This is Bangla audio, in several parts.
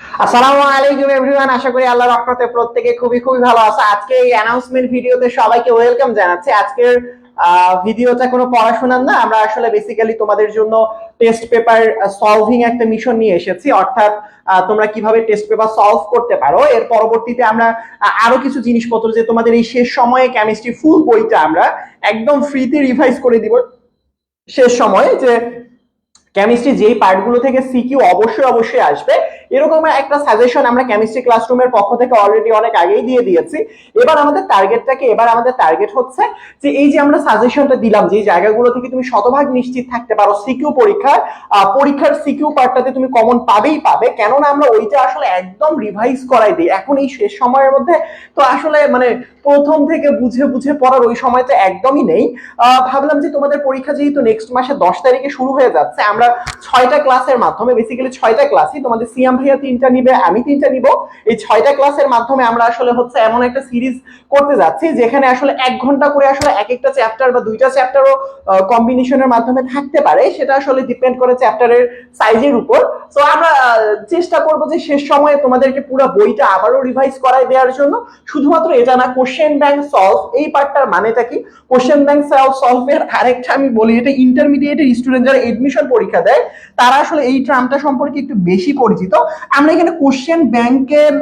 আসসালামু আলাইকুম এভরিওয়ান, আশা করি আল্লাহর রহমতে প্রত্যেকে খুবই খুবই ভালো আছে। আজকে এই অ্যানাউন্সমেন্ট ভিডিওতে সবাইকে ওয়েলকাম জানাচ্ছি। আজকের ভিডিওটা কোনো পড়াশোনার না, আমরা আসলে বেসিক্যালি তোমাদের জন্য টেস্ট পেপার সলভিং একটা মিশন নিয়ে এসেছি। অর্থাৎ তোমরা কীভাবে টেস্ট পেপার সলভ করতে পারো। এর পরবর্তীতে আমরা আরও কিছু জিনিসপত্র যে তোমাদের এই শেষ সময়ে কেমিস্ট্রি ফুল বইটা আমরা একদম ফ্রিতে রিভাইজ করে দিব। শেষ সময়ে যে কেমিস্ট্রি যেই পার্টগুলো থেকে সিকিউ অবশ্যই অবশ্যই আসবে। এরকম একটা সাজেশন আমরা কেমিস্ট্রি ক্লাসরুমের পক্ষ থেকে অলরেডি অনেক আগেই দিয়ে দিয়েছি। এবার আমাদের টার্গেটটাকে এবার আমাদের টার্গেট হচ্ছে যে এই যে আমরা সাজেশনটা দিলাম যে জায়গাগুলো থেকে তুমি শতভাগ নিশ্চিত থাকতে পারো সিকিউ পরীক্ষার পরীক্ষার সিকিউ পার্টটাতে তুমি কমন পাবেই পাবে। কেননা আমরা ওইটা আসলে একদম রিভাইজ করাই দিই। এখন এই শেষ সময়ের মধ্যে তো আসলে মানে প্রথম থেকে বুঝে বুঝে পড়ার ওই সময় তো একদমই নেই। ভাবলাম যে তোমাদের পরীক্ষা যেহেতু নেক্সট মাসে দশ তারিখে শুরু হয়ে যাচ্ছে, আমরা ছয়টা ক্লাসের মাধ্যমে বেসিক্যালি ছয়টা ক্লাসই তোমাদের সিয়াম ভাইয়া তিনটা নিবে, আমি তিনটা নিব। এই ছয়টা ক্লাসের মাধ্যমে আমরা আসলে হচ্ছে এমন একটা সিরিজ করতে যাচ্ছি, যেখানে আসলে এক ঘণ্টা করে আসলে এক একটা চ্যাপ্টার বা দুইটা চ্যাপ্টারও কম্বিনেশনের মাধ্যমে থাকতে পারে, সেটা আসলে ডিপেন্ড করে চ্যাপ্টারের সাইজের উপর। তো আমরা চেষ্টা করব যে শেষ সময়ে তোমাদেরকে পুরো বইটা আবারও রিভাইজ করাই দেওয়ার জন্য। শুধুমাত্র এটা না কোশ্চেন ব্যাংক সলভ এই পার্টটার মানেটা কি? কোশ্চেন ব্যাংক সলভ এর আরেকটা আমি বলি, এটা ইন্টারমিডিয়েটের স্টুডেন্ট যারা এডমিশন পরীক্ষা দেয়, তারা আসলে এই ট্রামটা সম্পর্কে একটু বেশি পরিচিত। আমরা এখানে কোশ্চেন ব্যাংকের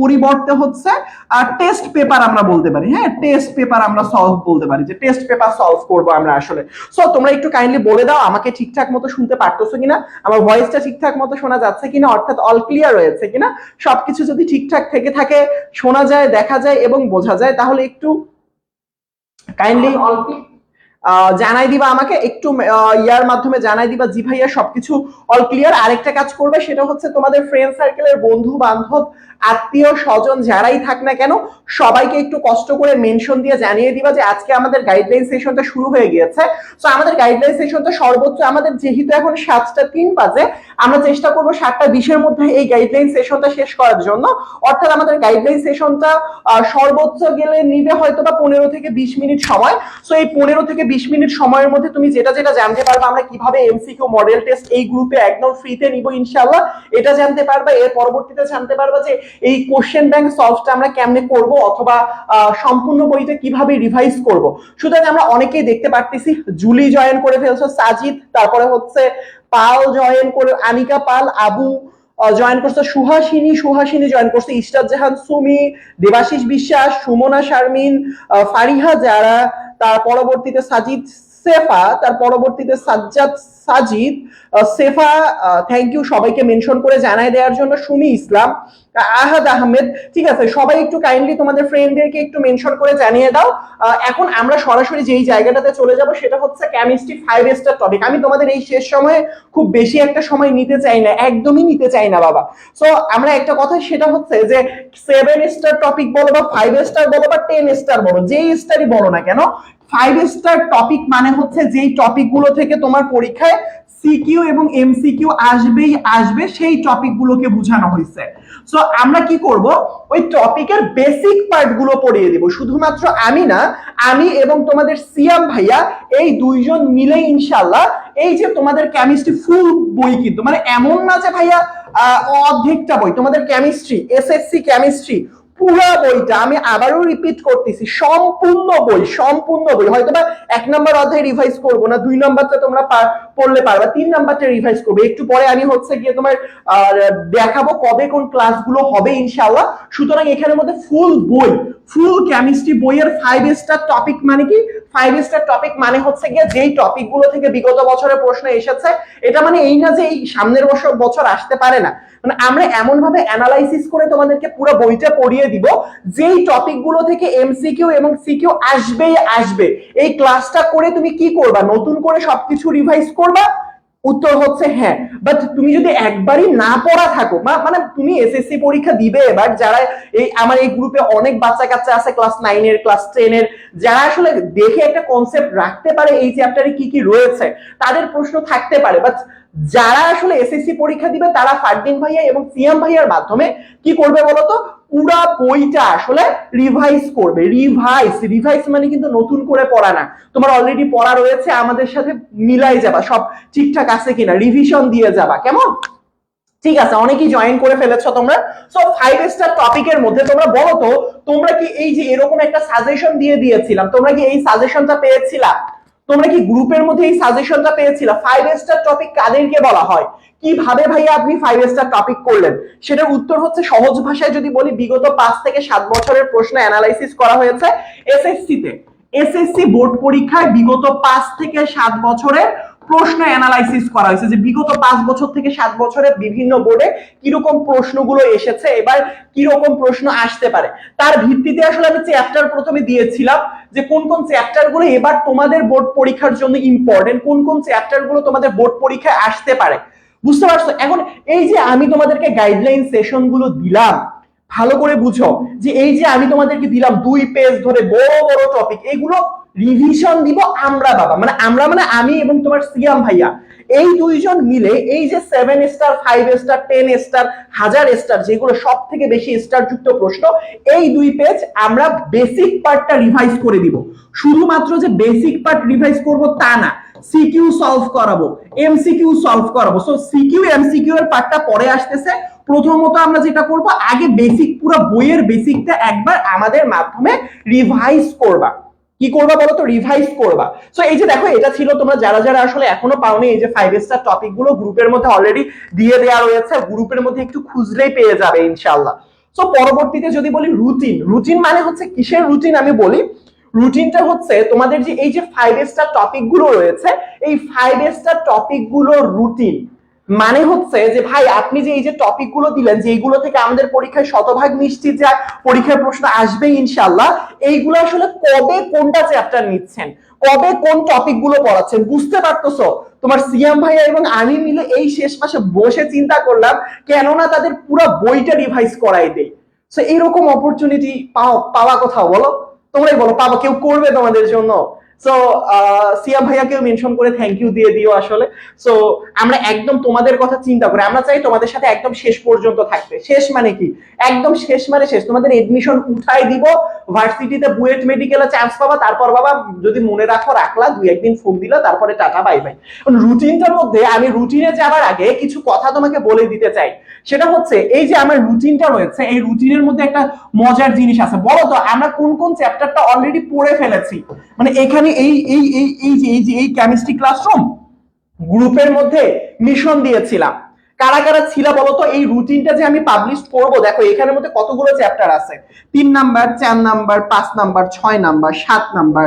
পরিবর্তে হচ্ছে আর টেস্ট পেপার আমরা বলতে পারি। হ্যাঁ টেস্ট পেপার আমরা সলভ বলতে পারি যে টেস্ট পেপার সলভ করব আমরা আসলে। সো তোমরা একটু কাইন্ডলি বলে দাও, আমাকে ঠিকঠাক মতো শুনতে পারতেছো কিনা? আমার ভয়েসটা ঠিকঠাক মতো শোনা যাচ্ছে কিনা? অর্থাৎ অল ক্লিয়ার রয়েছে কিনা? সবকিছু যদি ঠিকঠাক থেকে থাকে, শোনা যায়, দেখা যায় এবং বোঝা যায়, তাহলে একটু কাইন্ডলি অল জানাই দিবা আমাকে। একটু ইয়ার মাধ্যমে জানাই দিবা। জি ভাইয়া, সবকিছু অল ক্লিয়ার আরেকটা কাজ করবে, সেটা হচ্ছে তোমাদের ফ্রেন্ড সার্কেলের বন্ধু বান্ধব আত্মীয় স্বজন যারাই থাক না কেন, সবাইকে একটু কষ্ট করে মেনশন দিয়ে জানিয়ে দিবা যে আজকে আমাদের গাইডলাইন সেশনটা শুরু হয়ে গিয়েছে। তো আমাদের গাইডলাইন সেশনটা সর্বোচ্চ আমাদের যেহেতু এখন সাতটা তিন বাজে, আমরা চেষ্টা করব সাতটা বিশের মধ্যে এই গাইডলাইন সেশনটা শেষ করার জন্য। অর্থাৎ আমাদের গাইডলাইন সেশনটা সর্বোচ্চ গেলে নিবে হয়তো বা পনেরো থেকে বিশ মিনিট সময়। সো এই পনেরো থেকে বিশ মিনিট সময়ের মধ্যে তুমি যেটা যেটা জানতে পারবে, আমরা কীভাবে এমসিকিউ মডেল টেস্ট এই গ্রুপে একদম ফ্রিতে নিব ইনশাল্লাহ এটা জানতে পারবে, এর পরবর্তীতে জানতে পারবে যে এই কোশ্চেন ব্যাংক সলভটা আমরা কেমনে করব অথবা সম্পূর্ণ বইটা কীভাবে রিভাইজ করব? সুতরাং আমরা অনেকেই দেখতে পারতেছি, জুলি জয়েন করে ফেলছো, সাজিদ, তারপরে হচ্ছে পাল জয়েন করে, আনিকা পাল, আবু জয়েন করছে, সুহাসিনী সুহাসিনী জয়েন করছে ইস্টার জাহান, সুমি, দেবাশিস বিশ্বাস, সুমনা শারমিন ফারিহা যারা, তার পরবর্তীতে সাজিদ সেফা তার পরবর্তীতে সাজ্জাদ সাজিদ সেফা থ্যাংক ইউ সবাইকে মেনশন করে জানাই দেওয়ার জন্য সুমি ইসলাম। আহ, আহাদ আহমেদ ঠিক আছে সবাই একটু কাইন্ডলি তোমাদের ফ্রেন্ডদেরকে একটু মেনশন করে জানিয়ে দাও। এখন আমরা সরাসরি যেই জায়গাটাতে চলে যাব সেটা হচ্ছে কেমিস্ট্রি ফাইভ স্টার টপিক আমি তোমাদের এই শেষ সময়ে খুব বেশি একটা সময় নিতে চাই না একদমই নিতে চাই না বাবা। সো আমরা একটা কথা সেটা হচ্ছে যে সেভেন স্টার টপিক বলো বা ফাইভ স্টার বলো বা টেন স্টার বলো যেই স্টারই বলো না কেন ফাইভ স্টার টপিক মানে হচ্ছে যেই টপিকগুলো থেকে তোমার পরীক্ষায় সিকিউ এবং এমসিকিউ আসবেই আসবে, সেই টপিক গুলোকে বোঝানো হয়েছে। সো আমরা কি করব? ওই টপিকের বেসিক পার্টগুলো পড়িয়ে দিব। শুধুমাত্র আমি না, আমি এবং তোমাদের সিয়াম ভাইয়া, এই দুইজন মিলে ইনশাল্লাহ এই যে তোমাদের কেমিস্ট্রি ফুল বই কিন্তু মানে এমন না যে ভাইয়া অর্ধেকটা বই, তোমাদের কেমিস্ট্রি এসএসসি কেমিস্ট্রি পুরো বইটা আমি আবারও রিপিট করতেছি, সম্পূর্ণ বই সম্পূর্ণ বই। হয়তো বা এক নম্বর অধ্যায় রিভাইজ করব না, দুই নম্বরটা তোমরা পড়লে পারবা। তিন নাম্বারটা রিভাইজ করবে। একটু পরে আমি হচ্ছে গিয়ে তোমার দেখাবো কবে কোন ক্লাসগুলো হবে, ইনশাআল্লাহ। সুতরাং এখানের মধ্যে ফুল বই ফুল কেমিস্ট্রি বইয়ের ফাইভ স্টার টপিক মানে কি? ফাইভ স্টার টপিক মানে হচ্ছে গিয়ে যেই টপিকগুলো থেকে বিগত বছরের প্রশ্ন এসেছে, এটা মানে এই না যে এই সামনের বছর বছর আসতে পারে না। মানে আমরা এমন ভাবে অ্যানালাইসিস করে তোমাদেরকে পুরো বইটা পড়িয়ে দিব, যেই টপিকগুলো থেকে এমসিকিউ এবং সিকিউ আসবেই আসবে। এই ক্লাসটা করে তুমি কি করবা? নতুন করে সবকিছু রিভাইজ করবা উত্তর হচ্ছে হ্যাঁ। বাট তুমি যদি একবারই না পড়া থাকো মানে তুমি এসএসসি পরীক্ষা দিবে এবার যারা এই আমার এই গ্রুপে অনেক বাচ্চা কাচ্চা আছে ক্লাস নাইনের ক্লাস টেনের যারা আসলে দেখে একটা কনসেপ্ট রাখতে পারে এই চ্যাপ্টারে কি কি রয়েছে, তাদের প্রশ্ন থাকতে পারে। বাট যারা আসলে এসএসসি পরীক্ষা দিবে তারা ফারদিন ভাইয়া এবং সিয়াম ভাইয়ার মাধ্যমে কি করবে বলতো? পুরা বইটা আসলে রিভাইজ করবে। রিভাইজ রিভাইজ মানে কিন্তু নতুন করে পড়া না। তোমার অলরেডি পড়া রয়েছে, আমাদের সাথে মিলাই যাবা। সব ঠিকঠাক আছে কিনা রিভিশন দিয়ে যাবা, কেমন? ঠিক আছে, অনেকেই জয়েন করে ফেলেছো তোমরা। সো ফাইভ স্টার টপিকের মধ্যে তোমরা বলো তো, তোমরা কি এই যে এরকম একটা সাজেশন দিয়ে দিয়েছিলাম, তোমরা কি এই সাজেশনটা পেয়েছিলা? তোমরা কি গ্রুপের মধ্যে এই সাজেশনটা পেয়েছিল? ফাইভ স্টার টপিক কাদেরকে বলা হয়? কীভাবে ভাইয়া আপনি ফাইভ স্টার টপিক করলেন? সেটার উত্তর হচ্ছে সহজ ভাষায় যদি বলি, বিগত পাঁচ থেকে সাত বছরের প্রশ্ন অ্যানালাইসিস করা হয়েছে এসএসসি তে। এসএসসি বোর্ড পরীক্ষায় বিগত পাঁচ থেকে সাত বছরের প্রশ্ন অ্যানালাইসিস করা হয়েছে যে বিগত পাঁচ বছর থেকে সাত বছরের বিভিন্ন বোর্ডে কীরকম প্রশ্নগুলো এসেছে, এবার কীরকম প্রশ্ন আসতে পারে। তার ভিত্তিতে আসলে আমি চ্যাপ্টার প্রথমে দিয়েছিলাম যে কোন কোন চ্যাপ্টারগুলো এবার তোমাদের বোর্ড পরীক্ষার জন্য ইম্পর্টেন্ট কোন কোন চ্যাপ্টারগুলো তোমাদের বোর্ড পরীক্ষায় আসতে পারে। বুঝতে পারছ? এখন এই যে আমি তোমাদেরকে গাইডলাইন সেশনগুলো দিলাম, ভালো করে বুঝো যে এই যে আমি তোমাদেরকে দিলাম দুই পেজ ধরে বড় বড় টপিক এগুলো রিভিশন দিব আমরা বাবা। মানে আমরা মানে আমি এবং তোমার সিয়াম ভাইয়া। এই দুইজন মিলে এই যে seven star five star ten star হাজার স্টার যেগুলো সব থেকে বেশি স্টার যুক্ত প্রশ্ন, এই দুই পেজ আমরা বেসিক পার্টটা রিভাইজ করে দিব। শুধুমাত্র যে বেসিক পার্ট রিভাইজ করব তা না সিকিউ সলভ করাবো এমসিকিউ সলভ করাবো। সো সিকিউ এমসিকিউ এর পার্টটা পরে আসতেছে। প্রথমত আমরা যেটা করব, আগে বেসিক পুরো বইয়ের বেসিকটা একবার আমাদের মাধ্যমে রিভাইজ করবা। কি করবা বলো তো? রিভাইজ করবা। সো এই যে দেখো, এটা ছিল তোমরা যারা যারা আসলে এখনও পাওনি, এই যে ফাইভ স্টার টপিকগুলো গ্রুপের মধ্যে অলরেডি দিয়ে দেওয়া রয়েছে গ্রুপের মধ্যে একটু খুঁজলেই পেয়ে যাবে ইনশাল্লাহ সো পরবর্তীতে যদি বলি রুটিন রুটিন মানে হচ্ছে কিসের রুটিন আমি বলি? রুটিনটা হচ্ছে তোমাদের যে এই যে ফাইভ স্টার টপিকগুলো রয়েছে, এই ফাইভ স্টার টপিকগুলোর রুটিন মানে হচ্ছে যে, ভাই, আপনি যে এই যে টপিকগুলো দিলেন, যে এইগুলো থেকে আমাদের পরীক্ষায় শতভাগ নিশ্চিত যে পরীক্ষার প্রশ্ন আসবে ইনশাল্লাহ এইগুলো আসলে কবে কোনটা চ্যাপ্টার নিচ্ছেন? কবে কোন টপিকগুলো পড়াচ্ছেন? বুঝতে পারতেছো? তোমার সিএম ভাইয়া এবং আমি মিলে এই শেষ মাসে বসে চিন্তা করলাম, কেননা তাদের পুরো বইটা রিভাইজ করাই দেই। সো এইরকম অপরচুনিটি পাওয়া কোথাও বলো? তোমরাই বলো, পাবা, কেউ করবে তোমাদের জন্য? সো সিয়াম ভাইয়াকেও মেনশন করে থ্যাংক ইউ দিয়ে দিও আসলে। সো আমরা একদম তোমাদের কথা চিন্তা করে। আমরা চাই তোমাদের সাথে একদম শেষ পর্যন্ত থাকতে। শেষ মানে কি? একদম শেষ মানে শেষ। তোমাদের এডমিশন উঠাই দিব। ভার্সিটিতে বুয়েট মেডিকেলে চান্স পাবা। তারপর বাবা, যদি মনে রাখো রাখলা, দুই একদিন ফোন দিলা, তারপরে টাটা বাই বাই রুটিনটার মধ্যে আমি রুটিনে যাওয়ার আগে কিছু কথা তোমাকে বলে দিতে চাই। সেটা হচ্ছে এই যে আমার রুটিনটা রয়েছে, এই রুটিনের মধ্যে একটা মজার জিনিস আছে। বলো তো, আমরা কোন কোন চ্যাপ্টারটা অলরেডি পড়ে ফেলেছি? মানে এখানে এই এই এই এই যে এই যে, এই কেমিস্ট্রি ক্লাসরুম গ্রুপের মধ্যে মিশন দিয়েছিলাম। কারা কারা ছিল বলতো এই রুটিনটা যে আমি পাবলিশ করব, দেখো এখানের মধ্যে কতগুলো চ্যাপ্টার আছে? তিন নাম্বার চার নাম্বার পাঁচ নাম্বার ছয় নাম্বার সাত নাম্বার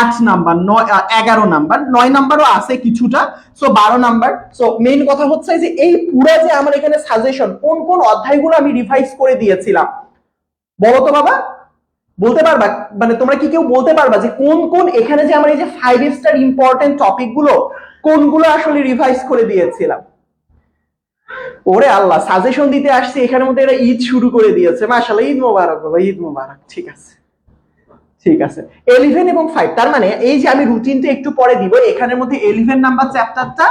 আট নাম্বার, নয় এগারো নাম্বার, নয় নাম্বারও আছে কিছুটা সো বারো নাম্বার সো মেইন কথা হচ্ছে যে এই পুরো যে আমার এখানে সাজেশন কোন কোন অধ্যায়গুলো আমি রিভাইজ করে দিয়েছিলাম? বলো তো বাবা, বলতে পারবা? মানে তোমরা কি কেউ বলতে পারবা যে কোন কোন এখানে যে আমার এই যে ফাইভ স্টার ইম্পর্টেন্ট টপিকগুলো, কোনগুলো আসলে রিভাইজ করে দিয়েছিলাম? ওরে আল্লাহ সাজেশন দিতে আসছে, এখানের মধ্যে এরা ঈদ শুরু করে দিয়েছে। মাশাল্লাহ ঈদ মোবারক বাবা, ঈদ মোবারক, ঠিক আছে। ঠিক আছে। এলিভেন এবং ফাইভ তার মানে এই যে আমি রুটিনটা একটু পরে দিব, এখানের মধ্যে এলিভেন নাম্বার চ্যাপ্টারটা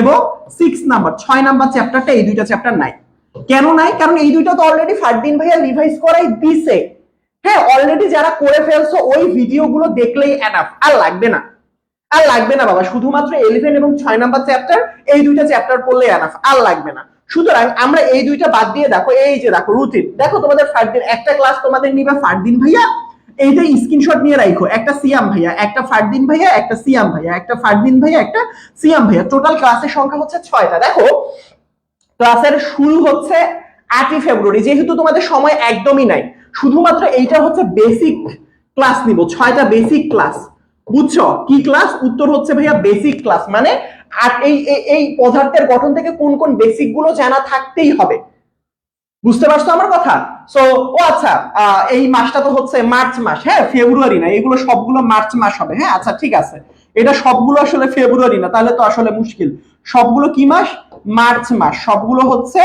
এবং সিক্স নাম্বার ছয় নাম্বার চ্যাপ্টারটা এই দুইটা চ্যাপ্টার নাই। কেন নাই? কারণ এই দুইটা তো অলরেডি ফারদিন ভাইয়া রিভাইজ করাই দিছে। হ্যাঁ অলরেডি যারা করে ফেলছো, ওই ভিডিওগুলো দেখলেই এনাফ আর লাগবে না। আর লাগবে না বাবা, শুধুমাত্র এলিভেন এবং ছয় নাম্বার চ্যাপ্টার এই দুইটা চ্যাপ্টার পড়লে এনাফ আর লাগবে না। সুতরাং আমরা এই দুইটা বাদ দিয়ে দেখো, এই যে দেখো রুটিন দেখো তোমাদের ফারদিন একটা ক্লাস তোমাদের নিবে ফারদিন ভাইয়া এইটা স্ক্রিনশট নিয়ে রাখো একটা সিয়াম ভাইয়া, একটা ফারদিন ভাইয়া, একটা সিয়াম ভাইয়া, একটা ফারদিন ভাইয়া, একটা সিয়াম ভাইয়া। টোটাল ক্লাসের সংখ্যা হচ্ছে ছয়টা। দেখো ক্লাসের শুরু হচ্ছে আটই ফেব্রুয়ারি, যেহেতু তোমাদের সময় একদমই নাই। শুধুমাত্র এইটা হচ্ছে বেসিক ক্লাস নিব, ছয়টা বেসিক ক্লাস বুঝছ? কি ক্লাস উত্তর হচ্ছে ভাইয়া বেসিক ক্লাস মানে আর এই এই পদার্থের গঠন থেকে কোন কোন বেসিকগুলো জানা থাকতেই হবে। বুঝতে পারছ আমার কথা? সো ও আচ্ছা এই মাসটা তো হচ্ছে মার্চ মাস। হ্যাঁ ফেব্রুয়ারি না, এগুলো সবগুলো মার্চ মাস হবে। হ্যাঁ আচ্ছা ঠিক আছে। এটা সবগুলো আসলে ফেব্রুয়ারি না, তাহলে তো আসলে মুশকিল। সবগুলো কি মাস? মার্চ মাস। সবগুলো হচ্ছে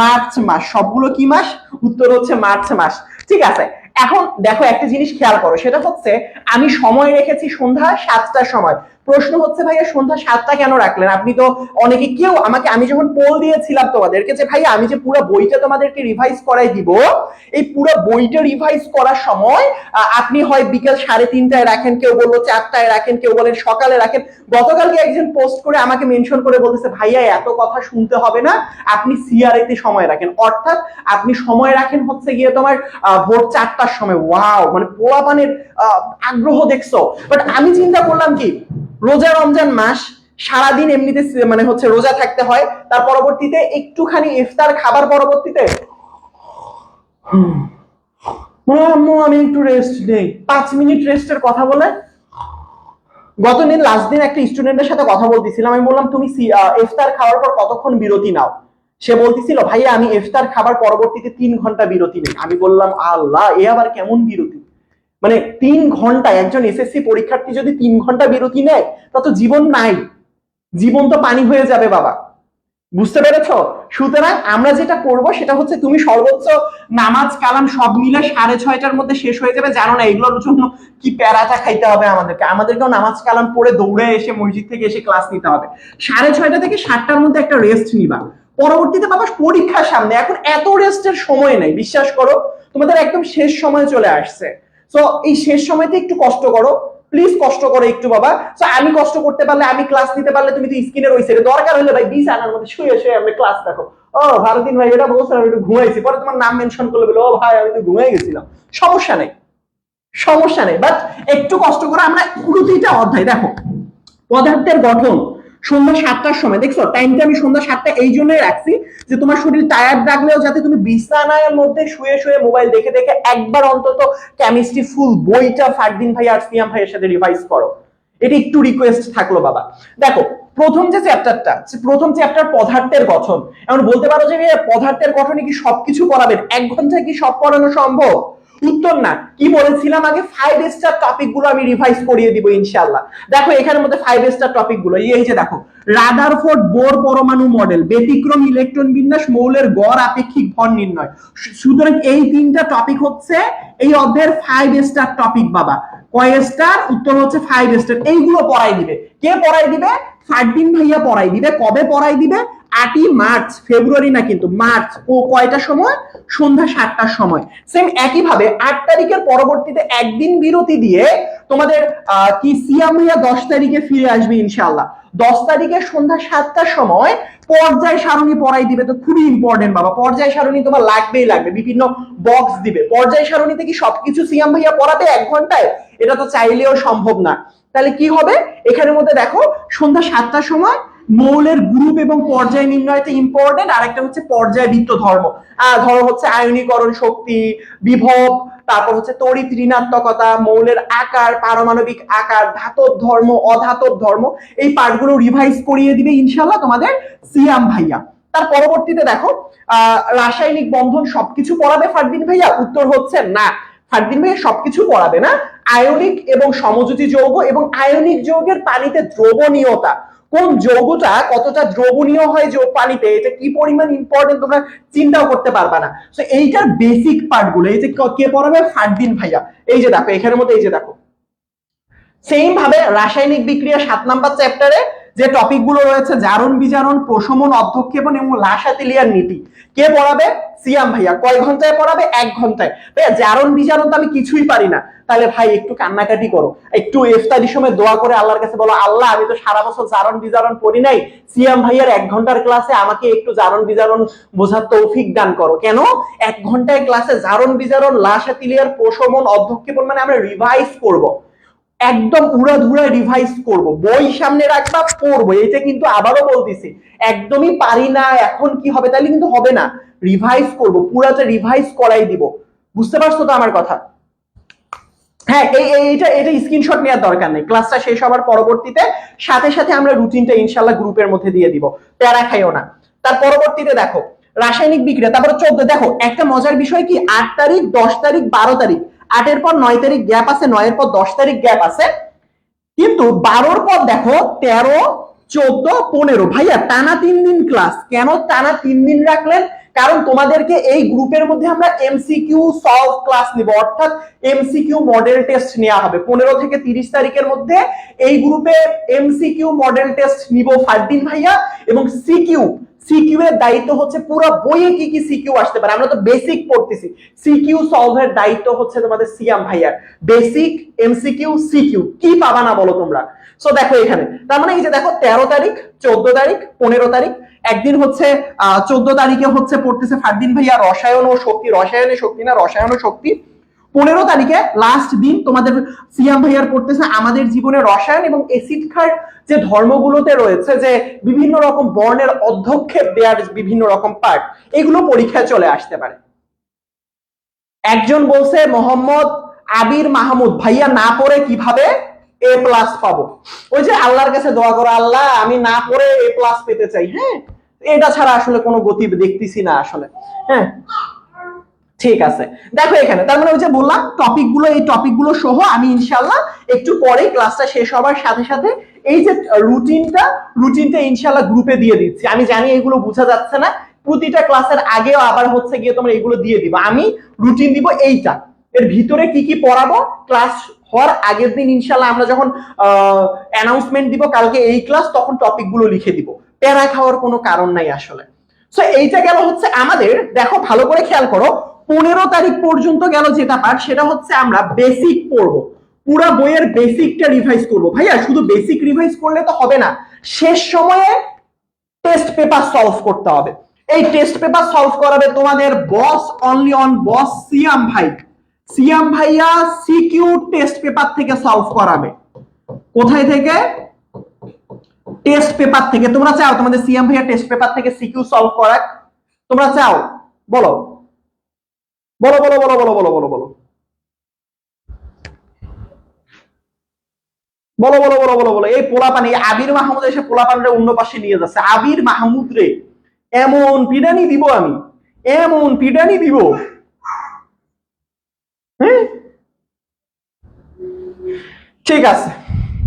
মার্চ মাস। সবগুলো কি মাস? উত্তর হচ্ছে মার্চ মাস। ঠিক আছে। এখন দেখো একটা জিনিস খেয়াল করো, সেটা হচ্ছে আমি সময় রেখেছি সন্ধ্যা সাতটার সময়। প্রশ্ন হচ্ছে, ভাইয়া, সন্ধ্যা সাতটা কেন রাখলেন? আপনি তো অনেকে কেউ, আমাকে আমি যখন পোল দিয়েছিলাম তোমাদেরকে যে, ভাইয়া, আমি যে পুরো বইটা তোমাদেরকে রিভাইজ করাই দিব, এই পুরো বইটা রিভাইজ করার সময় আপনি হয় বিকেল সাড়ে তিনটায় রাখেন, কেউ বলল চারটায় রাখেন, কেউ বলেন সকালে রাখেন। গতকালকে একজন পোস্ট করে আমাকে মেনশন করে বলতেছে, ভাইয়া, এত কথা শুনতে হবে না, আপনি সিআরএ তে সময় রাখেন। অর্থাৎ আপনি সময় রাখেন হচ্ছে গিয়ে তোমার ভোর চারটার সময়। ওয়াও! মানে পোলাপানের আগ্রহ দেখছ। বাট আমি চিন্তা করলাম কি রোজা রমজান মাস সারাদিন এমনিতে মানে হচ্ছে রোজা থাকতে হয়। তার পরবর্তীতে একটুখানি ইফতার খাবার পরবর্তীতে আমি একটু রেস্ট নেই। পাঁচ মিনিট রেস্টের কথা বলে। গতদিন লাস্ট দিন একটা স্টুডেন্টের সাথে কথা বলতেছিলাম। আমি বললাম, তুমি ইফতার খাওয়ার পর কতক্ষণ বিরতি নাও? সে বলতেছিল, ভাইয়া, আমি ইফতার খাবার পরবর্তীতে তিন ঘণ্টা বিরতি নেই। আমি বললাম, আল্লাহ, এ আবার কেমন বিরতি? মানে তিন ঘণ্টা, একজন এসএসসি পরীক্ষার্থী যদি তিন ঘণ্টা বিরতি নেয়, তা তো জীবন নাই। জীবন তো পানি হয়ে যাবে, বাবা। বুঝতে পেরেছ? সুতরাং আমরা যেটা করব, সেটা হচ্ছে তুমি সর্বোচ্চ নামাজ, কালাম সব মিলে সাড়ে ছয়টার মধ্যে শেষ হয়ে যাবে। জানো না, এগুলোর জন্য কি প্যারাটা খাইতে হবে আমাদেরকে। আমাদেরকেও নামাজ, কালাম পড়ে দৌড়ে এসে মসজিদ থেকে এসে ক্লাস নিতে হবে। সাড়ে ছয়টা থেকে সাতটার মধ্যে একটা রেস্ট নিবা। পরবর্তীতে বাবা পরীক্ষার সামনে, এখন এত রেস্টের সময় নেই, বিশ্বাস করো। তোমাদের একদম শেষ সময় চলে আসছে। তো এই শেষ সময়তে একটু কষ্ট করো। প্লিজ কষ্ট করো একটু, বাবা। তো আমি কষ্ট করতে পারলে, আমি ক্লাস নিতে পারলে তুমি তো স্ক্রিনের ওই সাইডে দরকার হলে ভাই, বিশ আনার মধ্যে শুয়ে শুয়ে আমি ক্লাস দেখো। ও ভারতীন ভাই, এটা বলছেন আমি একটু ঘুমাইছি। পরে তোমার নাম মেনশন করলে বলে, ও ভাই, আমি তো ঘুমাই গেছিলাম। সমস্যা নেই। সমস্যা নেই। বাট একটু কষ্ট করে আমরা প্রতিটা অধ্যায়, দেখো। পদার্থের গঠন সন্ধ্যা সাতটার সময়, দেখছ? টাইমটা আমি সন্ধ্যা সাতটা এই জন্যই রাখছি যে তোমার শরীর টায়ার্ড লাগলেও যাতে তুমি বিছানার মধ্যে শুয়ে শুয়ে মোবাইল দেখে দেখে একবার অন্তত কেমিস্ট্রি ফুল বইটা ফারদিন ভাই আর সিয়াম ভাইয়ের সাথে রিভাইজ করো। এটা একটু রিকোয়েস্ট থাকল বাবা। দেখো, প্রথম যে চ্যাপ্টারটা প্রথম চ্যাপ্টার পদার্থের গঠন। এখন বলতে পারো যে পদার্থের গঠনে কি সবকিছু পড়াবেন এক ঘন্টায় কি সব পড়ানো সম্ভব? উত্তর না। কি বলেছিলাম আগে? ফাইভ স্টার টপিকগুলো আমি রিভাইজ করিয়ে দিব ইনশাআল্লাহ। দেখো, এখানের মধ্যে ফাইভ স্টার টপিকগুলো। এই যে দেখো রাদারফোর্ড বোর পরমাণু মডেল ব্যতিক্রম ইলেকট্রন বিন্যাস, মৌলের গড়, আপেক্ষিক ভর নির্ণয়। সুতরাং এই তিনটা টপিক হচ্ছে এই অধ্যায়ের ফাইভ স্টার টপিক বাবা। কয় স্টার উত্তর হচ্ছে ফাইভ স্টার এইগুলো পড়াই দিবে। কে পড়াই দিবে? ফারদিন ভাইয়া পড়াই দিবে। কবে পড়াই দিবে? আটই মার্চ, ফেব্রুয়ারি না কিন্তু মার্চ, ও কয়টার সময়? সন্ধ্যা সাতটার সময়। সেম একইভাবে আট তারিখের পরবর্তীতে একদিন বিরতি দিয়ে তোমাদের কি সিয়াম ভাইয়া দশ তারিখে ফিরে আসবে ইনশাল্লাহ দশ তারিখে সন্ধ্যা সাতটার সময় পর্যায় সারণী পড়াই দিবে। তো খুবই ইম্পর্টেন্ট বাবা, পর্যায় সারণী তোমার লাগবেই লাগবে, বিভিন্ন বক্স দিবে। পর্যায় সারণীতে কি সবকিছু সিয়াম ভাইয়া পড়াবে এক ঘন্টায়? এটা তো চাইলেও সম্ভব না। তাহলে কি হবে? এখানের মধ্যে দেখো, সন্ধ্যা সাতটার সময় মৌলের গ্রুপ এবং পর্যায় নির্ণয়তে ইম্পর্টেন্ট আর একটা হচ্ছে পর্যায়বৃত্ত ধর্ম। ধরো হচ্ছে আয়নীকরণ শক্তি, বিভব, তারপর হচ্ছে তড়িৎ ঋণাত্মকতা, মৌলের আকার, পারমাণবিক আকার, ধাতব ধর্ম, অধাতব ধর্ম, এই পার্টগুলো রিভাইজ করিয়ে দিবে ইনশাল্লাহ তোমাদের সিয়াম ভাইয়া। তার পরবর্তীতে দেখো রাসায়নিক বন্ধন সবকিছু পড়াবে ফারদিন ভাইয়া? উত্তর হচ্ছে না। ফারদিন ভাইয়া সবকিছু পড়াবে না। আয়নিক এবং সমযোজী যৌগ এবং আয়নিক যৌগের পানিতে দ্রবণীয়তা। কোন যৌগটা কতটা দ্রবণীয় হয় যে পানিতে, এটা কি পরিমাণ ইম্পর্টেন্ট তোমরা চিন্তাও করতে পারবা না। তো এইটার বেসিক পার্টগুলো, এই যে কে পড়াবে? ফারদিন ভাইয়া। এই যে দেখো, এখানের মধ্যে এই যে দেখো। সেম ভাবে রাসায়নিক বিক্রিয়া সাত নাম্বার চ্যাপ্টারে যে টপিকগুলো রয়েছে, জারণ বিজারণ, প্রশমন, অধ্যক্ষেপণ এবং লাসাতিলিয়ার নীতি। কে পড়াবে? সিয়াম ভাইয়া। কয় ঘন্টায় পড়াবে? এক ঘন্টায়। ভাইয়া, জারণ বিজারণ তো আমি কিছুই পারি না। তাহলে ভাই, একটু কান্নাকাটি করো। একটু ইফতারির সময় দোয়া করে আল্লাহর কাছে বলো, আল্লাহ, আমি তো সারা বছর জারণ বিজারণ পড়ি নাই। সিয়াম ভাইয়ার এক ঘণ্টার ক্লাসে আমাকে একটু জারণ বিজারণ বোঝার তৌফিক দান করো। কেন? এক ঘন্টায় ক্লাসে জারণ বিজারণ, লাসাতিলিয়ার প্রশমন, অধ্যক্ষেপণ মানে আমরা রিভাইজ করব। একদম উড়াধুরা রিভাইজ করব। বই সামনে রাখবা, পড়ব। এটা কিন্তু আবারও বলতেছি, একদমই পারি না, এখন কি হবে তাহলে কিন্তু হবে না। রিভাইজ করব, পুরাটা রিভাইজ করাই দিব। বুঝতে পারছ তো আমার কথা? হ্যাঁ এই, এই- এইটা এটা স্ক্রিনশট নেওয়ার দরকার নেই। ক্লাসটা শেষ হওয়ার পরবর্তীতে সাথে সাথে আমরা রুটিনটা ইনশাল্লাহ গ্রুপের মধ্যে দিয়ে দিব। প্যারা খাইও না। তার পরবর্তীতে দেখো, রাসায়নিক বিক্রিয়া, তারপরে চোদ্দ, দেখো, একটা মজার বিষয় কি? আট তারিখ, দশ তারিখ, বারো তারিখ। আটের পর নয় তারিখ গ্যাপ আছে, নয়ের পর দশ তারিখ গ্যাপ আছে। কিন্তু বারোর পর দেখো, তেরো, চোদ্দ, পনেরো, ভাইয়া টানা তিন দিন ক্লাস কেন টানা তিন দিন রাখলেন? কারণ তোমাদেরকে এই গ্রুপের মধ্যে আমরা এমসিকিউ সলভ ক্লাস নিব। অর্থাৎ এমসিকিউ মডেল টেস্ট নেওয়া হবে। পনেরো থেকে তিরিশ তারিখের মধ্যে এই গ্রুপে এমসিকিউ মডেল টেস্ট নিব ফারদিন ভাইয়া এবং সিকিউ সিকিউ এর দায়িত্ব হচ্ছে পুরো বইয়ে কি কি সিকিউ আসতে পারে? আমরা তো বেসিক পড়তেছি। সিকিউ সলভের দায়িত্ব হচ্ছে তোমাদের সিয়াম ভাইয়ার। বেসিক এমসিকিউ সিকিউ কি পাবা না বলো তোমরা? সো দেখো এখানে। তার মানে এই যে দেখো, তেরো তারিখ, চোদ্দ তারিখ, পনেরো তারিখ, একদিন হচ্ছে চোদ্দ তারিখে হচ্ছে পড়তেছে ফারদিন ভাইয়া রসায়ন ও শক্তি। রসায়নে শক্তি না, রসায়ন ও শক্তি। পনেরো তারিখে লাস্ট দিন তোমাদের সিয়াম ভাইয়ার পড়তেছে আমাদের জীবনে রসায়ন এবং এসিড খার যে ধর্মগুলোতে রয়েছে, যে বিভিন্ন রকম বর্ণের অধ্যক্ষেপ দেওয়ার বিভিন্ন রকম পার্ট এগুলো পরীক্ষায় চলে আসতে পারে। একজন বলছে, মোহাম্মদ আবির মাহমুদ, ভাইয়া না পড়ে কীভাবে এ প্লাস পাবো? ওই যে আল্লাহর কাছে দোয়া করো, আল্লাহ, আমি না পড়ে এ প্লাস পেতে চাই। হ্যাঁ এটা ছাড়া আসলে কোনো গতি দেখতেছি না আসলে। হ্যাঁ ঠিক আছে। দেখো এখানে, তার মানে ওই যে বললাম টপিকগুলো, এই টপিকগুলো সহ আমি ইনশাল্লাহ একটু পরে ক্লাসটা শেষ হবার সাথে সাথে এই যে রুটিনটা রুটিনটা ইনশাল্লাহ গ্রুপে দিয়ে দিচ্ছি। আমি জানি এগুলো বোঝা যাচ্ছে না, প্রতিটা ক্লাসের আগেও আবার হচ্ছে গিয়ে তোমরা এগুলো দিয়ে দিবা। আমি রুটিন দিব এইটা। এর ভিতরে কি কি পড়াবো? ক্লাস হওয়ার আগের দিন ইনশাল্লাহ আমরা যখন অ্যানাউন্সমেন্ট দিব কালকে এই ক্লাস তখন টপিকগুলো লিখে দিব। প্যারা খাওয়ার কোনো কারণ নাই আসলে। সো এইটা গেল হচ্ছে আমাদের, দেখো ভালো করে খেয়াল করো পনেরো তারিখ পর্যন্ত গেল যেটা পার সেটা হচ্ছে আমরা বেসিক পড়ব। পুরা বইয়ের বেসিকটা রিভাইজ করব। ভাইয়া, শুধু বেসিক রিভাইজ করলে তো হবে না, শেষ সময়ে টেস্ট পেপার সলভ করতে হবে। এই টেস্ট পেপার সলভ করাবে তোমাদের বস অনলি অন বস সিয়াম ভাই। সিয়াম ভাইয়া সিকিউ টেস্ট পেপার থেকে সলভ করাবে। কোথায় থেকে? টেস্ট পেপার থেকে। তোমরা চাও তোমাদের সিএম ভাইয়া টেস্ট পেপার থেকে সিকিউ সলভ করাক? তোমরা চাও? বলো। বলো বলো বলো বলো বলো বলো বলো। বলো বলো বলো বলো বলো। এই পোলাপান, এই আবির মাহমুদ এসে পোলাপানরে অন্য পাশে নিয়ে যাচ্ছে। আবির মাহমুদ রে এমন পিডানি দিব আমি। এমন পিডানি দিব। ঠিক আছে।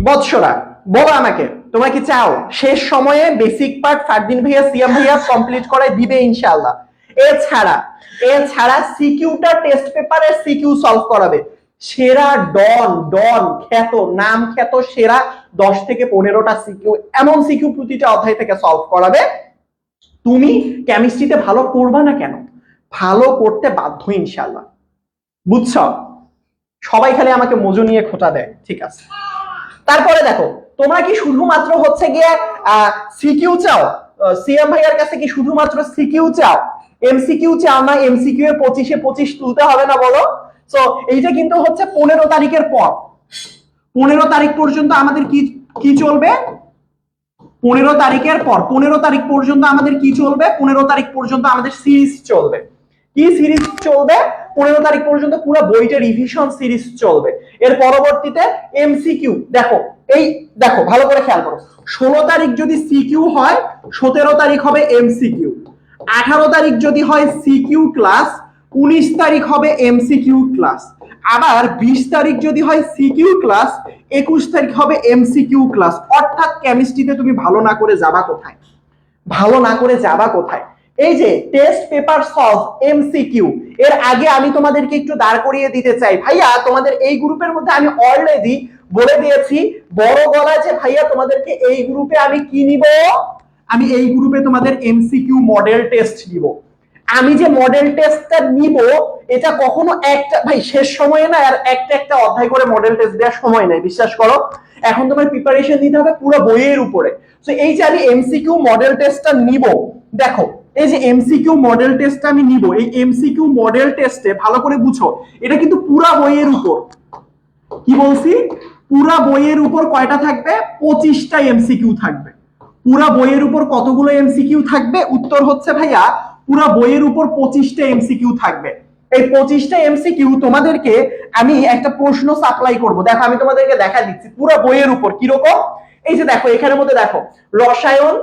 বৎসরা, বলো আমাকে, তোমরা কি চাও? শেষ সময়ে বেসিক পার্ট ফারদিন ভাইয়া, সিয়াম ভাইয়া কমপ্লিট করে দিবে ইনশাআল্লাহ। এছাড়া এছাড়া সিকিউটা টেস্ট পেপারে সিকিউ সলভ করাবে। সেরা ডন ডন, খ্যাত, নাম খ্যাত, সেরা দশ থেকে পনেরোটা সিকিউ, এমন সিকিউ প্রতিটা অধ্যায় থেকে সলভ করাবে। তুমি কেমিস্ট্রিতে ভালো করবা না কেন? ভালো করতে বাধ্য ইনশাল্লাহ বুঝছ? সবাই খালি আমাকে মজু নিয়ে খোঁটা দেয়, ঠিক আছে? তারপরে দেখো, তোমরা কি শুধুমাত্র হচ্ছে গিয়ে সিকিউ চাও? সিএম ভাইয়ার কাছে কি শুধুমাত্র সিকিউ চাও? এমসিকিউ চাও না এমসিকিউ এর পঁচিশে পঁচিশ তুলতে হবে না বলো। সো এইটা কিন্তু হচ্ছে পনেরো তারিখের পর। পনেরো তারিখ পর্যন্ত আমাদের কি কি চলবে? পনেরো তারিখের পর, পনেরো তারিখ পর্যন্ত আমাদের কি চলবে? পনেরো তারিখ পর্যন্ত আমাদের সিরিজ চলবে। কি সিরিজ চলবে? পনেরো তারিখ পর্যন্ত পুরো বইটা রিভিশন সিরিজ চলবে। এর পরবর্তীতে এমসিকিউ দেখো, এই, দেখো, ভালো করে খেয়াল করো। ষোলো তারিখ যদি সিকিউ হয়, সতেরো তারিখ হবে এমসিকিউ আঠারো তারিখ যদি হয় সিকিউ ক্লাস উনিশ তারিখ হবে এমসিকিউ ক্লাস আবার বিশ তারিখ যদি হয় সিকিউ ক্লাস একুশ তারিখ হবে এমসিকিউ ক্লাস অর্থাৎ কেমিস্ট্রিতে তুমি ভালো না করে যাবা কোথায়? ভালো না করে যাবা কোথায়? এই যে টেস্ট পেপার সলভ এমসিকিউ এর আগে আমি তোমাদেরকে একটু দাঁড় করিয়ে দিতে চাই। ভাইয়া, তোমাদের এই গ্রুপের মধ্যে আমি অলরেডি বলে দিয়েছি, বড় গলায় যে ভাইয়া তোমাদেরকে এই গ্রুপে আমি কি নিব? আমি এই গ্রুপে তোমাদের এমসিকিউ মডেল টেস্ট নিব আমি যে মডেল টেস্টটা নিব, এটা কখনো একটা ভাই, শেষ সময়ে না, আর একটা একটা অধ্যায় করে মডেল টেস্ট দেওয়ার সময় নাই, বিশ্বাস করো। এখন তোমার প্রিপারেশন নিতে হবে পুরো বইয়ের উপরে। তো এই যে আমি এমসিকিউ মডেল টেস্টটা নিব, দেখো, এই যে এমসিকিউ মডেল টেস্টটা আমি নিব, এই এমসিকিউ মডেল টেস্টে ভালো করে বুঝো, এটা কিন্তু পুরা বইয়ের উপর। কি বলছি? পুরা বইয়ের উপর কয়টা থাকবে? পঁচিশটা এমসিকিউ থাকবে। পুরা বইয়ের উপর কতগুলো এমসিকিউ থাকবে? উত্তর হচ্ছে ভাইয়া, পুরা বইয়ের উপর পঁচিশটা এমসিকিউ থাকবে। এই পঁচিশটা এমসিকিউ তোমাদেরকে আমি একটা প্রশ্ন সাপ্লাই করব। দেখো, আমি তোমাদেরকে দেখা দিচ্ছি, পুরো বইয়ের উপর কীরকম? এই যে দেখো এখানের মধ্যে দেখো, রসায়ন,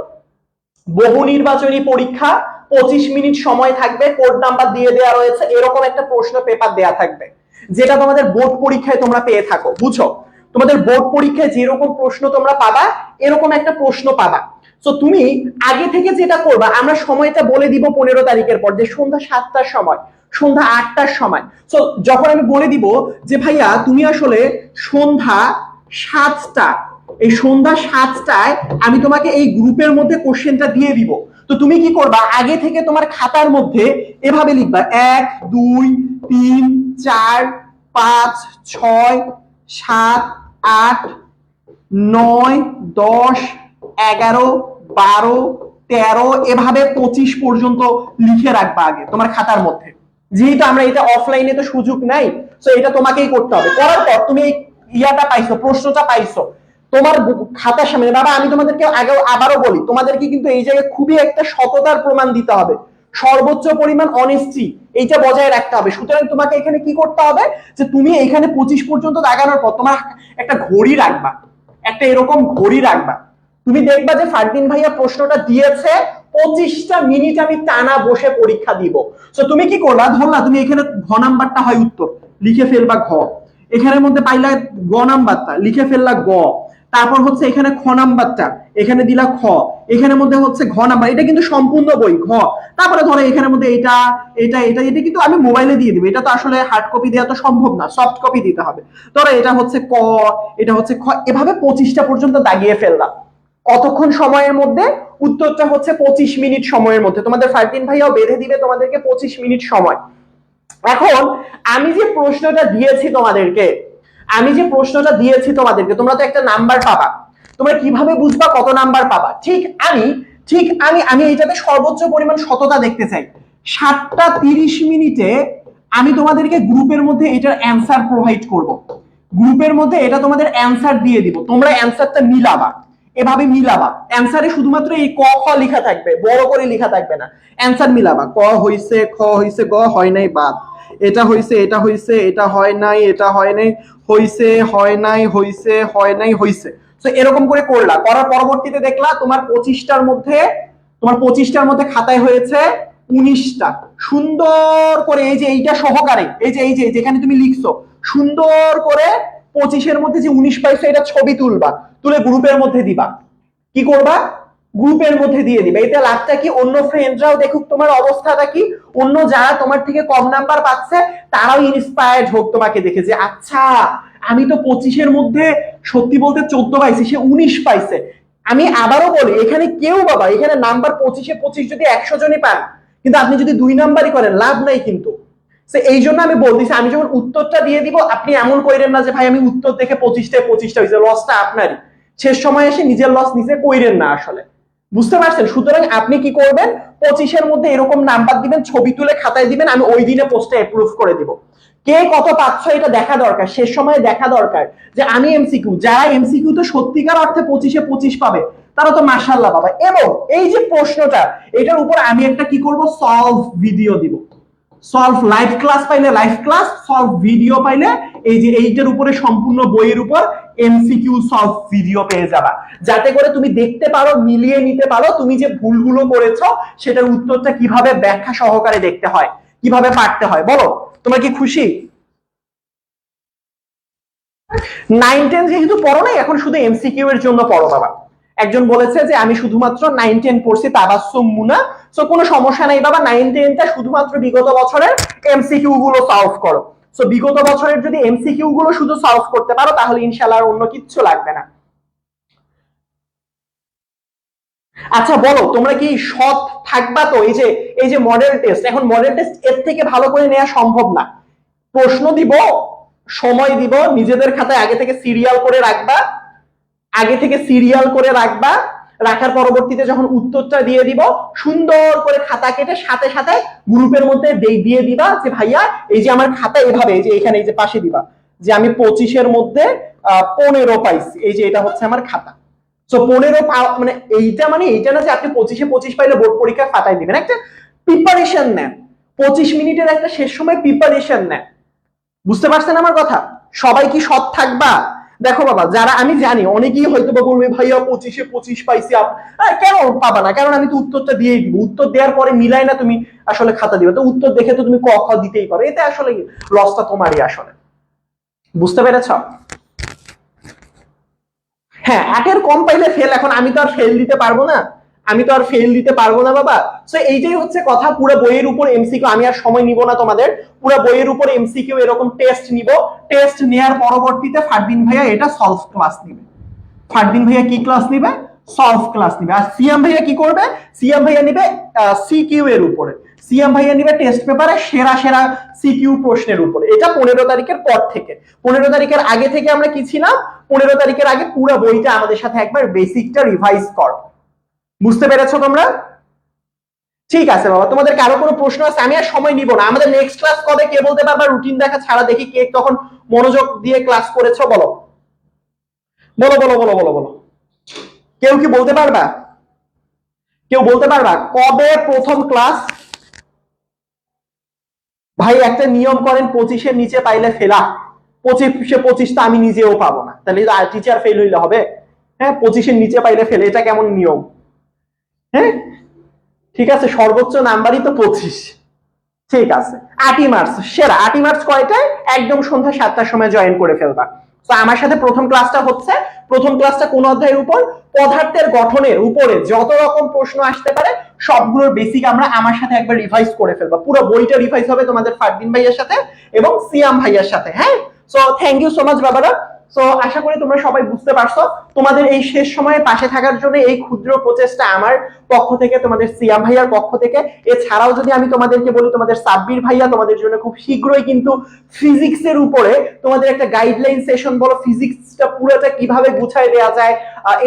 বহু নির্বাচনী পরীক্ষা, পঁচিশ মিনিট সময় থাকবে কোড নাম্বার দিয়ে দেওয়া রয়েছে, এরকম একটা প্রশ্ন পেপার দেয়া থাকবে, যেটা তোমাদের বোর্ড পরীক্ষায় তোমরা পেয়ে থাকো বুঝো তোমাদের বোর্ড পরীক্ষায় যেরকম প্রশ্ন তোমরা পাবা, এরকম একটা প্রশ্ন পাবা। তো তুমি আগে থেকে যেটা করবা, আমরা সময়টা বলে দিব পনেরো তারিখের পর যে সন্ধ্যা সাতটার সময়, সন্ধ্যা আটটার সময়। তো যখন আমি বলে দিব যে, ভাইয়া, তুমি আসলে সন্ধ্যা সাতটা, এই সন্ধ্যা সাতটায় আমি তোমাকে এই গ্রুপের মধ্যে কোশ্চেনটা দিয়ে দিব। তো তুমি কি করবা? আগে থেকে তোমার খাতার মধ্যে এভাবে লিখবা, এক, দুই, তিন, চার, পাঁচ, ছয়, সাত আট, নয়, দশ, এগারো, বারো, তেরো, এভাবে পঁচিশ পর্যন্ত লিখে রাখবা আগে তোমার খাতার মধ্যে। যেহেতু আমরা এটা অফলাইনে তো সুযোগ নাই তো এটা তোমাকেই করতে হবে। করার পর তুমি ইয়াটা পাইছো, প্রশ্নটা পাইছো, তোমার খাতার সামনে। বাবা, আমি তোমাদেরকে আগে আবারও বলি, তোমাদেরকে কিন্তু এই জায়গায় খুবই একটা সততার প্রমাণ দিতে হবে। সর্বোচ্চ পরিমাণ অনেস্টি এইটা বজায় রাখতে হবে। সুতরাং তোমাকে এখানে কি করতে হবে? যে তুমি এখানে পঁচিশ পর্যন্ত দাগানোর পর তোমার একটা ঘড়ি রাখবা। একটা এরকম ঘড়ি রাখবা। তুমি দেখবা যে ফারদিন ভাইয়া প্রশ্নটা দিয়েছে, পঁচিশটা মিনিট আমি টানা বসে পরীক্ষা দিব। তো তুমি কি করলা ধরলা তুমি এখানে ঘ নাম্বারটা হয় উত্তর, লিখে ফেলবা ঘ। এখানের মধ্যে পাইলা গ নাম্বারটা, লিখে ফেললা গ তারপর হচ্ছে এখানে খ নাম্বারটা, এখানে দিলা খ, এখানের মধ্যে হচ্ছে ঘ নাম্বার, এটা কিন্তু সম্পূর্ণ বই, ঘ। তারপরে ধরো এখানের মধ্যে এটা এটা এটা এটা কিন্তু আমি মোবাইলে দিয়ে দিব, এটা তো আসলে হার্ড কপি দেওয়া তো সম্ভব না সফট কপি দিতে হবে। ধরো এটা হচ্ছে ক, এটা হচ্ছে খ, এভাবে পঁচিশটা পর্যন্ত দাগিয়ে ফেললাম। কতক্ষণ সময়ের মধ্যে? উত্তরটা হচ্ছে পঁচিশ মিনিট সময়ের মধ্যে। তোমাদের ফারদিন ভাইয়াও বেঁধে দিবে তোমাদেরকে পঁচিশ মিনিট সময়। এখন আমি যে প্রশ্নটা দিয়েছি তোমাদেরকে আমি যে প্রশ্নটা দিয়েছি তোমাদেরকে, তোমরা তো একটা নাম্বার পাবা। তোমরা কীভাবে বুঝবা কত নাম্বার পাবা? ঠিক আমি ঠিক আমি আমি এইটাতে সর্বোচ্চ পরিমাণ সততা দেখতে চাই। সাতটা তিরিশ মিনিটে আমি তোমাদেরকে গ্রুপের মধ্যে এটার অ্যান্সার প্রোভাইড করব। গ্রুপের মধ্যে এটা তোমাদের অ্যান্সার দিয়ে দিব। তোমরা অ্যান্সারটা মিলাবা। এভাবে মিলাবা। অ্যান্সারে শুধুমাত্র এই ক, খ লেখা থাকবে। বড় করে লেখা থাকবে না। অ্যান্সার মিলাবা। ক হইছে, খ হইছে, গ হয় নাই, বাদ। এটা হইছে এটা হইছে, এটা হয় নাই, এটা হয় নাই, হইছে, হয় নাই, হইছে, হয় নাই, হইছে। তো এরকম করে করলা। করার পরবর্তীতে দেখলা তোমার পঁচিশটার মধ্যে, তোমার পঁচিশটার মধ্যে খাতায় হয়েছে উনিশটা। সুন্দর করে এই যে এইটা সহকারে, এই যে এই যে, যেখানে তুমি লিখছো, সুন্দর করে পঁচিশের মধ্যে যে উনিশ পাইছো, এটা ছবি তুলবা, তুলে গ্রুপের মধ্যে দিবা। কি করবা? গ্রুপের মধ্যে দিয়ে দিবে। এটা লাভটা কি? অন্য ফ্রেন্ডরাও দেখুক তোমার অবস্থাটা কি। অন্য যারা তোমার থেকে কম নাম্বার পাচ্ছে, তারাও ইন্সপায়ার্ড হোক তোমাকে দেখে যে আচ্ছা আমি তো পঁচিশের মধ্যে সত্যি বলতে চোদ্দ পাইছি, সে উনিশ পাইছে। আমি আবারও বলি, এখানে কেউ বাবা, এখানে নাম্বার পঁচিশে পঁচিশ যদি একশো জনই পান, কিন্তু আপনি যদি দুই নাম্বারই করেন, লাভ নাই কিন্তু। এই জন্য আমি বলতেছি, আমি যখন উত্তরটা দিয়ে দিব, আপনি এমন কইরেন না যে, ভাই, আমি উত্তর দেখে পঁচিশটায় পঁচিশটা হয়েছে লসটা আপনারই। শেষ সময় এসে নিজের লস নিজে কইরেন না আসলে। বুঝতে পারছেন? সুতরাং আপনি কি করবেন? পঁচিশের মধ্যে এরকম নাম্বার দিবেন, ছবি তুলে খাতায় দিবেন, আমি ওই দিনে পোস্টে অ্যাপ্রুভ করে দিব। কে কত পাচ্ছ এটা দেখা দরকার, শেষ সময়ে দেখা দরকার যে আমি এমসিকিউ যারা এমসিকিউ তো সত্যিকার অর্থে পঁচিশে পঁচিশ পাবে, তারা তো মাসাল্লাহ পাবে। এবং এই যে প্রশ্নটা, এটার উপর আমি একটা কি করব? সলভ ভিডিও দিব। সলভ লাইভ ক্লাস পাইলে লাইভ ক্লাস সলভ ভিডিও পাইলে এই যে এইটার উপরে সম্পূর্ণ বইয়ের উপর এমসিকিউ সলভ ভিডিও পেয়ে যাবা। যাতে করে তুমি দেখতে পারো, মিলিয়ে নিতে পারো তুমি যে ভুলগুলো করেছ, সেটার উত্তরটা কীভাবে ব্যাখ্যা সহকারে দেখতে হয়, কীভাবে পারতে হয়, বলো? তোমরা কি খুশি? নাইন টেন যেহেতু পড়ো নাই, এখন শুধু এমসিকিউ এর জন্য পড়ো বাবা। একজন বলেছে যে, আমি শুধুমাত্র নাইন টেন পড়ছি তাবাসুম মুনা সো কোনো সমস্যা নাই বাবা নাইন টেনটা শুধুমাত্র বিগত বছরের এমসিকিউ গুলো সলভ করো। সো বিগত বছরের যদি এমসিকিউ গুলো শুধু সলভ করতে পারো, তাহলে ইনশাল্লাহ অন্য কিচ্ছু লাগবে না। আচ্ছা বলো, তোমরা কি সৎ থাকবা তো? এই যে এই যে মডেল টেস্ট এখন মডেল টেস্ট এর থেকে ভালো করে নেওয়া সম্ভব না। প্রশ্ন দিব, সময় দিব, নিজেদের খাতায় আগে থেকে সিরিয়াল করে রাখবা, আগে থেকে সিরিয়াল করে রাখবা রাখার পরবর্তীতে যখন উত্তরটা দিয়ে দিব, সুন্দর করে খাতা কেটে সাথে সাথে গ্রুপের মধ্যে দিয়ে দিবা যে ভাইয়া, এই যে আমার খাতা এভাবে যে এখানে, এই যে পাশে দিবা। যে আমি পঁচিশের মধ্যে পনেরো পাইছি, এই যে এটা হচ্ছে আমার খাতা। তো পনেরো মানে এইটা মানে এইটা না যে আপনি পঁচিশে পঁচিশ পাইলে বোর্ড পরীক্ষা খাতায় দিবেন। একটা প্রিপারেশন নেন। পঁচিশ মিনিটের একটা শেষ সময় প্রিপারেশন নেন। বুঝতে পারছেন আমার কথা? সবাই কি সৎ থাকবা? দেখো বাবা, যারা আমি জানি, অনেকেই হয়তো বা বলবে, ভাইয়া, পঁচিশে পঁচিশ পাইছি কেন পাবা না? কারণ আমি তো উত্তরটা দিয়েই দিব। উত্তর দেওয়ার পরে মিলাই না তুমি আসলে খাতা দিবে। তো উত্তর দেখে তো তুমি ক, খ দিতেই পারো। এতে আসলে লসটা তোমারই আসলে। বুঝতে পেরেছ? হ্যাঁ একের কম পাইলে ফেল এখন আমি তো আর ফেল দিতে পারব না। আমি তো আর ফেল দিতে পারব না, বাবা। সো এইটাই হচ্ছে কথা। পুরো বইয়ের উপর এমসিকিউ আমি আর সময় নিব না তোমাদের। পুরো বইয়ের উপর এমসিকিউ এরকম টেস্ট নিব। টেস্ট নেয়ার পরবর্তীতে ফারদিন ভাইয়া এটা সলভ ক্লাস নিবে। ফারদিন ভাইয়া কি ক্লাস নিবে? সলভ ক্লাস নিবে। আর সিএম ভাইয়া কি করবে? সিএম ভাইয়া নিবে সিকিউ এর উপরে। সিএম ভাইয়া নিবে টেস্ট পেপারে সেরা সেরা সিকিউ প্রশ্নের উপরে। এটা পনেরো তারিখের পর থেকে। পনেরো তারিখের আগে থেকে আমরা কি ছিলাম? পনেরো তারিখের আগে পুরো বইটা আমাদের সাথে একবার বেসিকটা রিভাইজ কর। বুঝতে পেরেছ তোমরা? ঠিক আছে বাবা তোমাদের কারও কোনো প্রশ্ন আছে? আমি আর সময় নিব না। আমাদের নেক্সট ক্লাস কবে কে বলতে পারবা? রুটিন দেখা ছাড়া দেখি কে তখন মনোযোগ দিয়ে ক্লাস করেছ, বলো। বলো বলো বলো বলো বলো। কেউ কি বলতে পারবা? কেউ বলতে পারবা? কবে প্রথম ক্লাস ভাই, একটা নিয়ম করেন, পঁচিশের নিচে পাইলে ফেলা। পঁচিশে পঁচিশ তো আমি নিজেও পাবো না। তাহলে টিচার ফেল হইলে হবে। হ্যাঁ পঁচিশের নিচে পাইলে ফেলে। এটা কেমন নিয়ম? হ্যাঁ? ঠিক আছে, সর্বোচ্চ নাম্বারই তো পঁচিশ। ঠিক আছে, আটই মার্চ, সেরা। আটই মার্চ কয়টায়? একদম সন্ধ্যা সাতটার সময় জয়েন করে ফেলবা। তো আমার সাথে প্রথম ক্লাসটা হচ্ছে, প্রথম ক্লাসটা কোন অধ্যায়ের উপর? পদার্থের গঠনের উপরে যত রকম প্রশ্ন আসতে পারে, সবগুলোর বেসিক আমরা আমার সাথে একবার রিভাইজ করে ফেলব। পুরো বইটা রিভাইজ হবে তোমাদের ফারদিন ভাইয়ের সাথে এবং সিয়াম ভাইয়ের সাথে হ্যাঁ? So thank you so much বাবারা। সো আশা করি তোমরা সবাই বুঝতে পারছ। তোমাদের এই শেষ সময়ে পাশে থাকার জন্য এই ক্ষুদ্র প্রচেষ্টা আমার পক্ষ থেকে, তোমাদের সিয়াম ভাইয়ার পক্ষ থেকে। এছাড়াও যদি আমি তোমাদেরকে বলি, তোমাদের সাব্বির ভাইয়া তোমাদের জন্য খুব শীঘ্রই কিন্তু ফিজিক্সের উপরে তোমাদের একটা গাইডলাইন সেশন বলো ফিজিক্সটা পুরোটা কীভাবে গুছায় দেওয়া যায়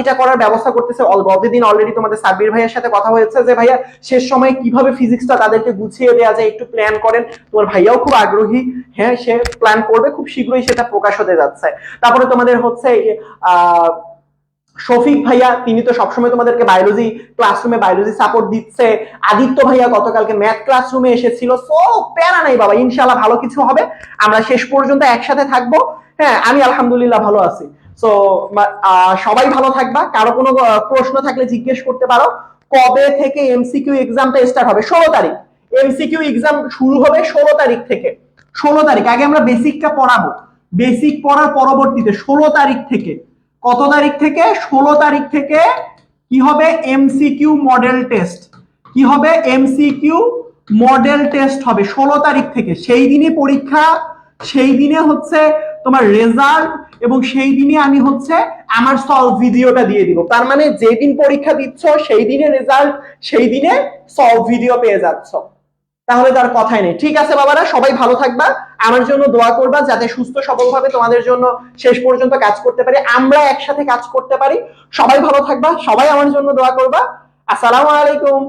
এটা করার ব্যবস্থা করতেছে গতদিন অলরেডি তোমাদের সাব্বির ভাইয়ের সাথে কথা হয়েছে যে, ভাইয়া, শেষ সময়ে কীভাবে ফিজিক্সটা তাদেরকে গুছিয়ে দেওয়া যায়, একটু প্ল্যান করেন। তোমার ভাইয়াও খুব আগ্রহী। হ্যাঁ সে প্ল্যান করবে, খুব শীঘ্রই সেটা প্রকাশ হতে যাচ্ছে। তারপরে তোমাদের হচ্ছে শফিক ভাইয়া, তিনি তো সবসময় তোমাদেরকে বায়োলজি ক্লাসরুমে বায়োলজি সাপোর্ট দিচ্ছে। আদিত্য ভাইয়া গতকালকে ম্যাথ ক্লাসরুমে এসেছিল। সো, প্যারা নাই বাবা ইনশাল্লাহ ভালো কিছু হবে। আমরা শেষ পর্যন্ত একসাথে থাকব। হ্যাঁ আমি আলহামদুলিল্লাহ ভালো আছি। সো সবাই ভালো থাকবা। কারও কোনো প্রশ্ন থাকলে জিজ্ঞেস করতে পারো। কবে থেকে এমসিকিউ এক্সামটা স্টার্ট হবে? ষোলো তারিখ। এমসিকিউ এক্সাম শুরু হবে ষোলো তারিখ থেকে। ষোলো তারিখ। আগে আমরা বেসিকটা পড়াবো। বেসিক পড়ার পরবর্তীতে ষোলো তারিখ থেকে, কত তারিখ থেকে? ষোলো তারিখ থেকে কি হবে? এমসিকিউ মডেল টেস্ট কি হবে? এমসিকিউ মডেল টেস্ট হবে ষোলো তারিখ থেকে। সেই দিনই পরীক্ষা, সেই দিনে হচ্ছে তোমার রেজাল্ট এবং সেই দিনে আমি হচ্ছে আমার সলভ ভিডিওটা দিয়ে দিব। তার মানে যেদিন পরীক্ষা দিচ্ছ, সেই দিনে রেজাল্ট সেই দিনে সলভ ভিডিও পেয়ে যাচ্ছ। তাহলে তার কথাই নেই। ঠিক আছে বাবারা, সবাই ভালো থাকবা। আমার জন্য দোয়া করবা যাতে সুস্থ সবলভাবে তোমাদের জন্য শেষ পর্যন্ত কাজ করতে পারি। আমরা একসাথে কাজ করতে পারি। সবাই ভালো থাকবা, সবাই আমার জন্য দোয়া করবা। আসসালামু আলাইকুম।